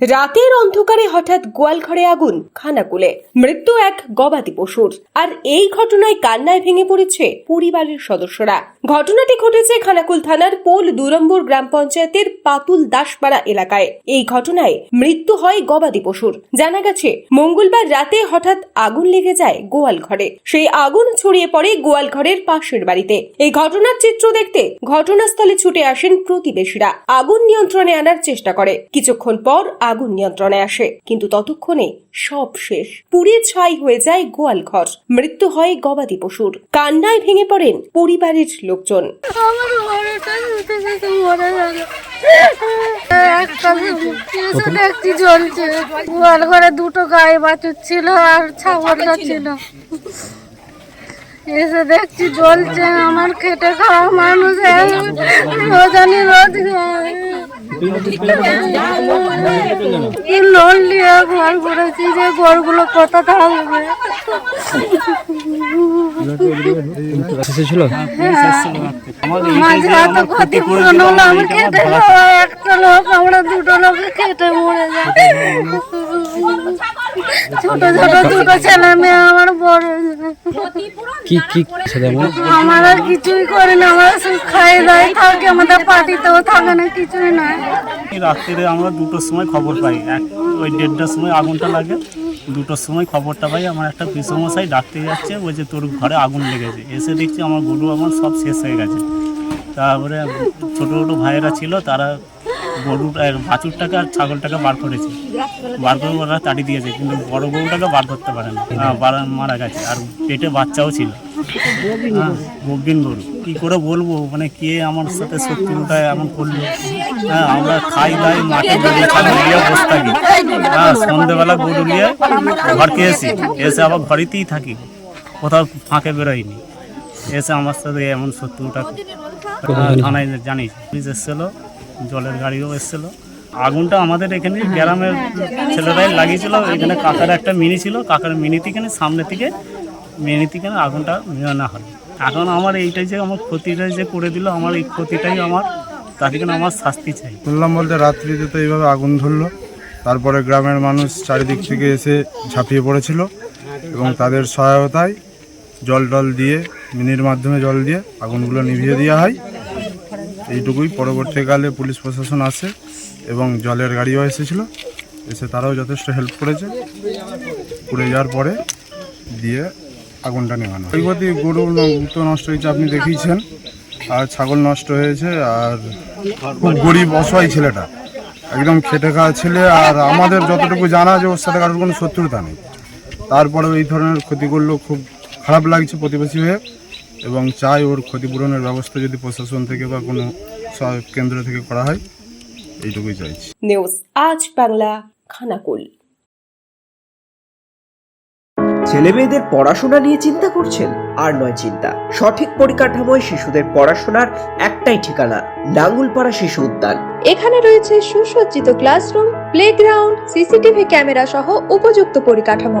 রাতের অন্ধকারে হঠাৎ গোয়াল ঘরে আগুন, খানাকুলে। মৃত্যু এক গবাদি পশুর। আর এই ঘটনায় কান্নায় ভেঙে পড়েছে পরিবারের সদস্যরা। ঘটনাটি ঘটেছে খানাকুল থানার পোল দুরম্বর গ্রাম পঞ্চায়েতের পাতুল দাসপাড়া এলাকায়। এই ঘটনায় মৃত্যু হয় গবাদি পশুর। জানা গেছে, মঙ্গলবার রাতে হঠাৎ আগুন লেগে যায় গোয়াল ঘরে। সেই আগুন ছড়িয়ে পড়ে গোয়াল ঘরের পাশের বাড়িতে। এই ঘটনার চিত্র দেখতে ঘটনাস্থলে ছুটে আসেন প্রতিবেশীরা। আগুন নিয়ন্ত্রণে আনার চেষ্টা করে। কিছুক্ষণ পর আগুন নিয়ন্ত্রণে আসে। কিন্তু ততক্ষণে সব শেষ। পুড়ে ছাই হয়ে যায় গোয়াল ঘর। মৃত্যু হয় গবাদি পশুর। কান্নায় ভেঙে পড়েন পরিবারের লোকজন। একটা গোয়াল ঘরে দুটো গায়ে বাছুর ছিল আর ছাগলটা ছিল এসে দেখছি জ্বলছে আমার খেটে খাওয়া মানুষ রোজানি রোজ লোন ঘর যে ঘরগুলো কত থাকবে একটা লোক, আমরা দুটো লোক খেটে ছোট ছোট দুটো ছেলে মেয়ে আমার কি কি আমার কিছুই করে না আমরা শুধু খাই দাই থাকি আমাদের পার্টিতেও থাকে না কিছুই নাই রাত্রিরে আমরা দুটোর সময় খবর পাই। এক ওই দেড়টার সময় আগুনটা লাগে দুটোর সময় খবরটা পাই। আমার একটা পিসমশাই ডাকতে যাচ্ছে ওই যে তোর ঘরে আগুন লেগেছে। এসে দেখছি আমার গরু আমার সব শেষ হয়ে গেছে। তারপরে ছোটো ছোটো ভাইয়েরা ছিল তারা গরুটা বাছুরটাকে আর ছাগলটাকে বার করেছে। বার করে ওরা তাড়ি দিয়েছে কিন্তু বড় গরুটাকে বার করতে পারে না। হ্যাঁ, মারা গেছে আর পেটে বাচ্চাও ছিল। হ্যাঁ গরু। কি করে বলব? মানে কে আমার সাথে শত্রুটা এমন করল? হ্যাঁ আমরা খাই দাই মাঠে গরু ছাগল নিয়ে বসে থাকি। হ্যাঁ সন্ধ্যেবেলা গরু নিয়ে ঘরকে এসি এসে আবার ঘরেতেই থাকি। কোথাও ফাঁকে বেরোয়নি। এসে আমার সাথে এমন শত্রুটা হ্যাঁ, থানায় জানিস পুলিশ এসেছিল। জলের গাড়িও এসেছিল। আগুনটা আমাদের এখানে গ্রামের ছেলেরাই লাগিয়েছিল। এখানে কাকার একটা মিনি ছিল। কাকার মিনি থেকে সামনে থেকে মিনি থেকে আগুনটা নেওয়া হয়। এখন আমার এইটাই যে আমার ক্ষতিটাই যে করে দিল আমার এই ক্ষতিটাই আমার তার থেকে আমার শাস্তি চাই। বললাম বলতে রাত্রিতে তো এইভাবে আগুন ধরলো। তারপরে গ্রামের মানুষ চারিদিক থেকে এসে ঝাঁপিয়ে পড়েছিল এবং তাদের সহায়তায় জল টল দিয়ে মিনির মাধ্যমে জল দিয়ে আগুনগুলো নিভিয়ে দেওয়া হয়। এইটুকুই। পরবর্তীকালে পুলিশ প্রশাসন আসে এবং জলের গাড়িও এসেছিল। এসে তারাও যথেষ্ট হেল্প করেছে। পুড়ে যাওয়ার পরে দিয়ে আগুনটা নেভানো। ক্ষয়ক্ষতি গরু তো নষ্ট হয়েছে, আপনি দেখিয়েছেন। আর ছাগল নষ্ট হয়েছে, আর খুব গরিব, অসহায় ছেলেটা। একদম খেটে খাওয়া ছেলে, আর আমাদের যতটুকু জানা যে ওর সাথে কারোর কোনো শত্রুতা নেই। তারপরেও এই ধরনের ক্ষতি করল খুব খারাপ লাগছে প্রতিবেশী হয়ে। এবং চাই ওর ক্ষতিপূরণের ব্যবস্থা যদি প্রশাসন থেকে বা কোনো কেন্দ্র থেকে করা হয় এইটুকুই চাইছি। নিউজ আজ বাংলা খানাকুল। ছেলে মেয়েদের পড়াশোনা নিয়ে চিন্তা করছেন? আর নয় চিন্তা। সঠিক পরিকাঠামোয় শিশুদের পড়াশোনার একটাই ঠিকানা নাঙ্গুলপাড়া শিশু উদ্যান। এখানে রয়েছে সুসজ্জিত ক্লাসরুম প্লেগ্রাউন্ড সিসিটিভি ক্যামেরা সহ উপযুক্ত পরিকাঠামো।